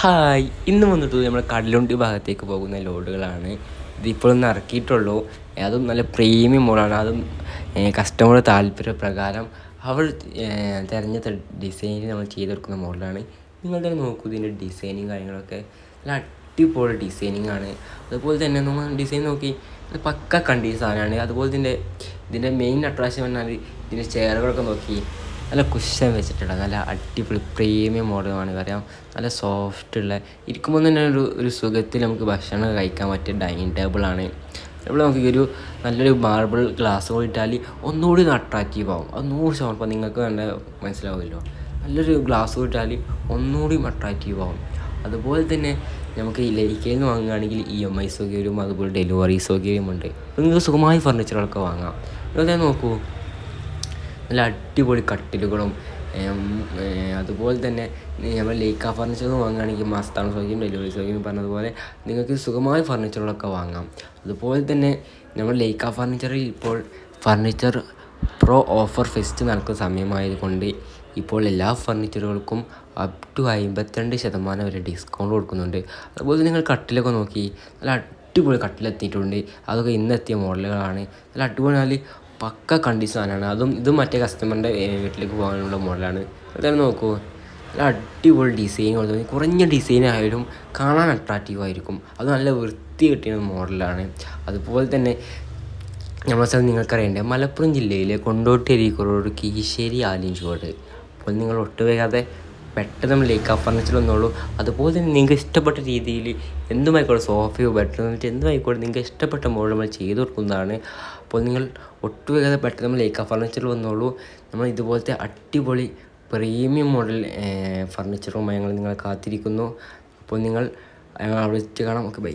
Hi. ഇന്ന് വന്നിട്ട് നമ്മൾ കടലുണ്ടി ഭാഗത്തേക്ക് പോകുന്ന ലോഡുകളാണ്. ഇതിപ്പോഴൊന്ന് ഇറക്കിയിട്ടുള്ളൂ. അതും നല്ല പ്രീമിയം മോഡലാണ് അതും കസ്റ്റമറുടെ താല്പര്യപ്രകാരം അവൾ തിരഞ്ഞെടുത്ത ഡിസൈനിൽ നമ്മൾ ചെയ്തെടുക്കുന്ന മോഡലാണ്. നിങ്ങൾ തന്നെ നോക്കൂ ഇതിന്റെ ഡിസൈനും കാര്യങ്ങളൊക്കെ നല്ല അടിപൊളി ഡിസൈനിങ് ആണ്. അതുപോലെ തന്നെ നമ്മൾ ഡിസൈൻ നോക്കി അത് പക്ക കണ്ടീഷൻ സാധനമാണ്. അതുപോലെ ഇതിന്റെ ഇതിന്റെ മെയിൻ അട്രാക്ഷൻ പറഞ്ഞാൽ ഇതിന്റെ ചെയറുകളൊക്കെ നോക്കി. നല്ല കുഷൻ വെച്ചിട്ടുള്ള നല്ല അടിപൊളി പ്രീമിയം മോഡലാണ് പറയാം നല്ല സോഫ്റ്റ് ഉള്ള ഇരിക്കുമ്പോൾ തന്നെ ഒരു ഒരു സുഖത്തിൽ നമുക്ക് ഭക്ഷണം കഴിക്കാൻ പറ്റിയ ഡൈനിങ് ടേബിളാണ് ഇവിടെ നമുക്ക് ഒരു നല്ലൊരു മാർബിൾ ഗ്ലാസ് പോയിട്ടാൽ ഒന്നുകൂടി അട്രാക്റ്റീവ് ആവും. അത് നൂറ് ശതമാനം നിങ്ങൾക്ക് കണ്ട മനസ്സിലാവുമല്ലോ. നല്ലൊരു ഗ്ലാസ് പോയിട്ടാൽ ഒന്നുകൂടി അട്രാക്റ്റീവ് ആവും. അതുപോലെ തന്നെ നമുക്ക് ഈ ലൈക്കയിൽ നിന്ന് വാങ്ങുകയാണെങ്കിൽ ഇ എം ഐ സൗകര്യവും അതുപോലെ ഡെലിവറി സൗകര്യമുണ്ട് നിങ്ങൾക്ക് സുഖമായി ഫർണിച്ചറുകളൊക്കെ വാങ്ങാം. ഇതൊക്കെ നോക്കൂ. നല്ല അടിപൊളി കട്ടിലുകളും അതുപോലെ തന്നെ നമ്മൾ ലേക്ക ഫർണിച്ചർ വാങ്ങുകയാണെങ്കിൽ മസ്താണ് സൗകര്യം ഡെലിവറി സൗകര്യം പറഞ്ഞതുപോലെ നിങ്ങൾക്ക് സുഖമായ ഫർണിച്ചറുകളൊക്കെ വാങ്ങാം. അതുപോലെ തന്നെ നമ്മൾ ലേക്ക ഫർണിച്ചറിൽ ഇപ്പോൾ ഫർണിച്ചർ പ്രോ ഓഫർ ഫെസ്റ്റ് നടക്കുന്ന സമയമായതുകൊണ്ട് ഇപ്പോൾ എല്ലാ ഫർണിച്ചറുകൾക്കും അപ് ടു അമ്പത്തിരണ്ട് ശതമാനം വരെ ഡിസ്കൗണ്ട് കൊടുക്കുന്നുണ്ട്. അതുപോലെ നിങ്ങൾ കട്ടിലൊക്കെ നോക്കി നല്ല അടിപൊളി കട്ടിലെത്തിയിട്ടുണ്ട്. അതൊക്കെ ഇന്നെത്തിയ മോഡലുകളാണ് നല്ല അടിപൊളി പക്ക കണ്ടി സാധനമാണ്. അതും ഇതും മറ്റേ കസ്റ്റമറിന്റെ വീട്ടിലേക്ക് പോകാനുള്ള മോഡലാണ് അതായത് നോക്കൂ. നല്ല അടിപൊളി ഡിസൈൻ കൊടുത്തു കുറഞ്ഞ ഡിസൈൻ ആയാലും കാണാൻ അട്രാക്റ്റീവ് ആയിരിക്കും. അത് നല്ല വൃത്തി കിട്ടിയ മോഡലാണ് അതുപോലെ തന്നെ നമ്മളെ സ്ഥലം നിങ്ങൾക്കറിയണ്ടേ? മലപ്പുറം ജില്ലയിലെ കൊണ്ടോട്ടി അരീക്കോട് കീശ്ശേരി ആലിഞ്ചുവോട് അപ്പോൾ നിങ്ങൾ ഒട്ടുവേഗാതെ പെട്ടെന്ന് നമ്മൾ ലേക്ക് ഫർണിച്ചർ വന്നോളൂ അതുപോലെ തന്നെ നിങ്ങൾക്ക് ഇഷ്ടപ്പെട്ട രീതിയിൽ എന്തുമായിക്കോട്ടെ സോഫയോ ബെഡ്റൂം എന്തുമായിക്കോട്ടെ നിങ്ങൾക്ക് ഇഷ്ടപ്പെട്ട മോഡൽ നമ്മൾ ചെയ്തു കൊടുക്കുന്നതാണ്. അപ്പോൾ നിങ്ങൾ ഒട്ടുവേഗത പെട്ടെന്ന് ലേക്ക് ഫർണിച്ചർ വന്നോളൂ. നമ്മൾ ഇതുപോലത്തെ അടിപൊളി പ്രീമിയം മോഡൽ ഫർണിച്ചറുമായി ഞങ്ങൾ നിങ്ങളെ കാത്തിരിക്കുന്നു. അപ്പോൾ നിങ്ങൾ അവിടെ കാണാം ഓക്കെ ബൈ